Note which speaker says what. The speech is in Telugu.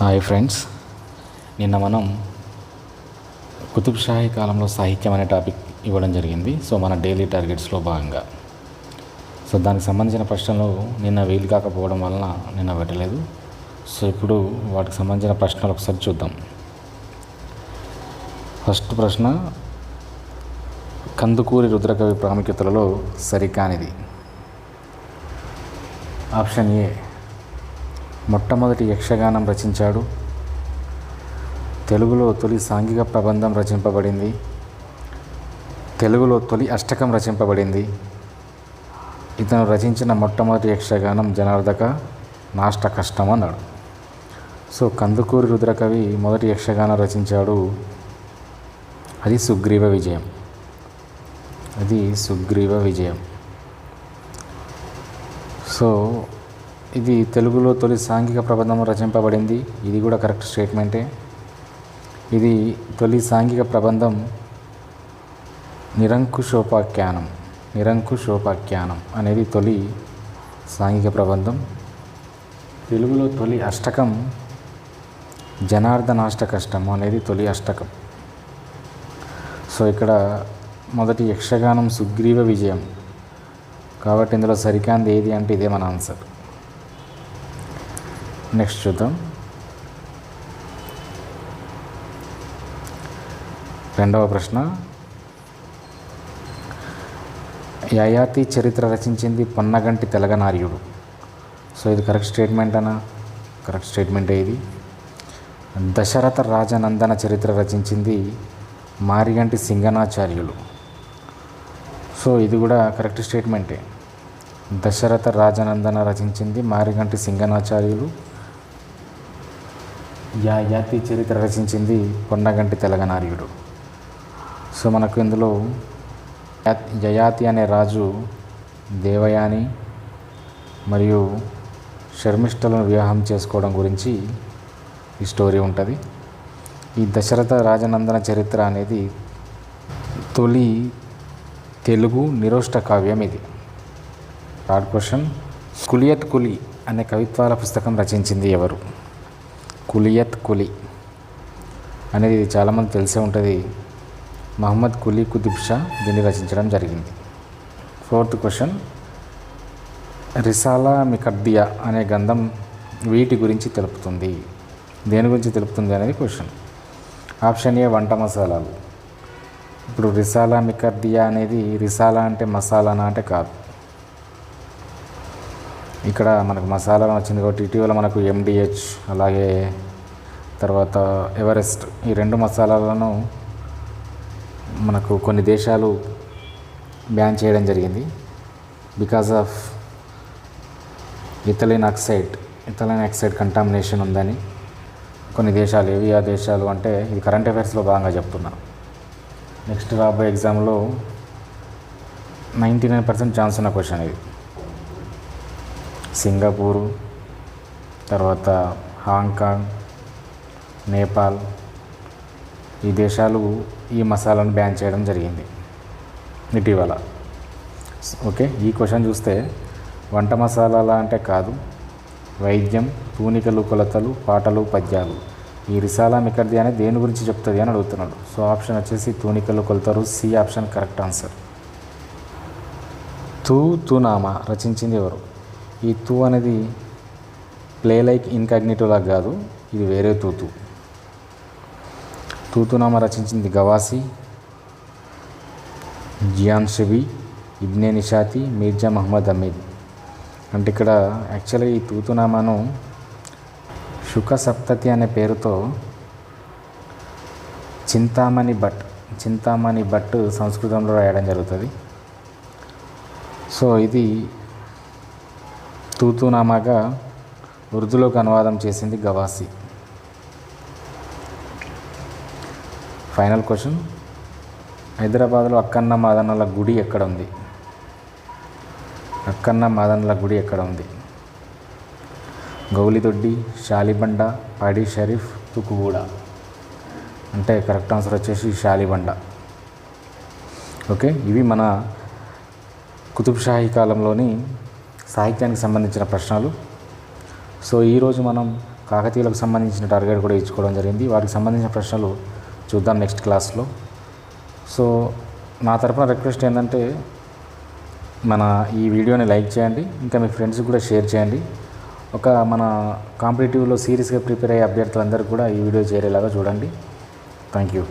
Speaker 1: Hi friends. నిన్న మనం కుతుబ్షాహీ కాలంలో సాహిత్యం అనే టాపిక్ ఇవ్వడం జరిగింది. సో మన డైలీ టార్గెట్స్లో భాగంగా. సో దానికి సంబంధించిన ప్రశ్నలు నిన్న వీలు కాకపోవడం వలన నిన్న పెట్టలేదు. సో ఇప్పుడు వాటికి సంబంధించిన ప్రశ్నలు ఒకసారి చూద్దాం. ఫస్ట్ ప్రశ్న కందుకూరి రుద్రకవి ప్రాముఖ్యతలలో సరికానిది. ఆప్షన్ ఏ మొట్టమొదటి యక్షగానం రచించాడు. తెలుగులో తొలి సాంఘిక ప్రబంధం రచింపబడింది. తెలుగులో తొలి అష్టకం రచింపబడింది. ఇతను రచించిన మొట్టమొదటి యక్షగానం జనార్దక నాష్ట కష్టం అన్నాడు. సో కందుకూరి రుద్రకవి మొదటి యక్షగానం రచించాడు. అది సుగ్రీవ విజయం. అది సుగ్రీవ విజయం. సో ఇది తెలుగులో తొలి సాంఘిక ప్రబంధం రచింపబడింది. ఇది కూడా కరెక్ట్ స్టేట్మెంటే. ఇది తొలి సాంఘిక ప్రబంధం నిరంకుశోపాఖ్యానం నిరంకుశోపాఖ్యానం అనేది తొలి సాంఘిక ప్రబంధం. తెలుగులో తొలి అష్టకం జనార్దనాష్టకష్టం అనేది తొలి అష్టకం. సో ఇక్కడ మొదటి యక్షగానం సుగ్రీవ విజయం. కాబట్టి ఇందులో సరికాంది ఏది అంటే ఇదే మన ఆన్సర్. నెక్స్ట్ చూద్దాం. రెండవ ప్రశ్న. యయాతి చరిత్ర రచించింది పొన్నగంటి తెలగనార్యుడు. సో ఇది కరెక్ట్ స్టేట్మెంట్ అనా కరెక్ట్ స్టేట్మెంటే ఇది. దశరథ రాజనందన చరిత్ర రచించింది మారిగంటి సింగనాచార్యులు. సో ఇది కూడా కరెక్ట్ స్టేట్మెంటే. దశరథ రాజనందన రచించింది మారిగంటి సింగనాచార్యులు. యా జాతి చరిత్ర రచించింది కొండగంటి తెలగనార్యుడు. సో మనకు ఇందులో యా- యయాతి అనే రాజు దేవయాని మరియు శర్మిష్ఠలను వివాహం చేసుకోవడం గురించి ఈ స్టోరీ ఉంటుంది. ఈ దశరథ రాజనందన చరిత్ర అనేది తొలి తెలుగు నిరోష్ట కావ్యం ఇది. థర్డ్ క్వశ్చన్ కులియట్ కులి అనే కవిత్వాల పుస్తకం రచించింది ఎవరు? కులియత్ కులి అనేది ఇది చాలామంది తెలిసే ఉంటుంది. మహమ్మద్ కులీ కుతుబ్ షా దీన్ని రచించడం జరిగింది. Fourth question. రిసాలా మికర్దియా అనే గ్రంథం వీటి గురించి తెలుపుతుంది. దేని గురించి తెలుపుతుంది అనేది క్వశ్చన్. ఆప్షన్ ఏ వంట మసాలాలు. ఇప్పుడు రిసాలా మికర్దియా అనేది రిసాలా అంటే మసాలానా అంటే కాదు. ఇక్కడ మనకు మసాలా వచ్చింది కాబట్టి ఇటీవల మనకు ఎండిహెచ్ అలాగే తర్వాత ఎవరెస్ట్ ఈ రెండు మసాలాలను మనకు కొన్ని దేశాలు బ్యాన్ చేయడం జరిగింది. Because of ethylene oxide ethylene oxide contamination ఉందని కొన్ని దేశాలు ఏవి ఆ దేశాలు అంటే ఇది కరెంట్ అఫైర్స్లో భాగంగా చెప్తున్నా. నెక్స్ట్ రాబోయే ఎగ్జామ్లో నైంటీ నైన్ పర్సెంట్ ఛాన్స్ ఉన్న క్వశ్చన్ ఇది. సింగపూరు తర్వాత హాంకాంగ్ నేపాల్ ఈ దేశాలు ఈ మసాలాను బ్యాన్ చేయడం జరిగింది ఇటీవల. ఓకే ఈ క్వశ్చన్ చూస్తే వంట మసాలాల అంటే కాదు వైద్యం తూనికలు కొలతలు పాటలు పద్యాలు. ఈ రిసాలా మికర్ది అనేది దేని గురించి చెప్తుంది అని అడుగుతున్నాడు. సో ఆప్షన్ వచ్చేసి తూనికలు కొలతలు సి ఆప్షన్ కరెక్ట్ ఆన్సర్. తూ తూనామా రచించింది ఎవరు? ఈ తూ అనేది ప్లే లైక్ ఇన్కాగ్నిటోలా కాదు ఇది వేరే తూతు. తూతునామా రచించింది గవాసి జియాన్ షబీ ఇబ్నే నిషాతి మీర్జా మహమ్మద్ అమీద్ అంటే ఇక్కడ యాక్చువల్గా ఈ తూతునామాను శుక సప్తతి అనే పేరుతో చింతామణి భట్ చింతామణి భట్ సంస్కృతంలో రాయడం జరుగుతుంది. సో ఇది తూతునామాగా ఉర్దూలోకి అనువాదం చేసింది గవాసి. ఫైనల్ క్వశ్చన్ హైదరాబాద్లో అక్కన్న మాదన్నల గుడి ఎక్కడ ఉంది అక్కన్న మాదన్నల గుడి ఎక్కడ ఉంది గౌలిదొడ్డి షాలిబండ పాడి షరీఫ్ తుకుగూడ. అంటే కరెక్ట్ ఆన్సర్ వచ్చేసి షాలిబండ ఓకే ఇవి మన కుతుబ్షాహీ కాలంలోని సాహిత్యానికి సంబంధించిన ప్రశ్నలు. సో ఈరోజు మనం కాకతీయులకు సంబంధించిన టార్గెట్ కూడా ఇచ్చుకోవడం జరిగింది. వాటికి సంబంధించిన ప్రశ్నలు చూద్దాం నెక్స్ట్ క్లాస్లో. సో నా తరపున రిక్వెస్ట్ ఏంటంటే మన ఈ వీడియోని లైక్ చేయండి ఇంకా మీ ఫ్రెండ్స్కి కూడా షేర్ చేయండి. ఒక మన కాంపిటేటివ్లో సీరియస్గా ప్రిపేర్ అయ్యే అభ్యర్థులందరూ కూడా ఈ వీడియో చేరేలాగా చూడండి. Thank you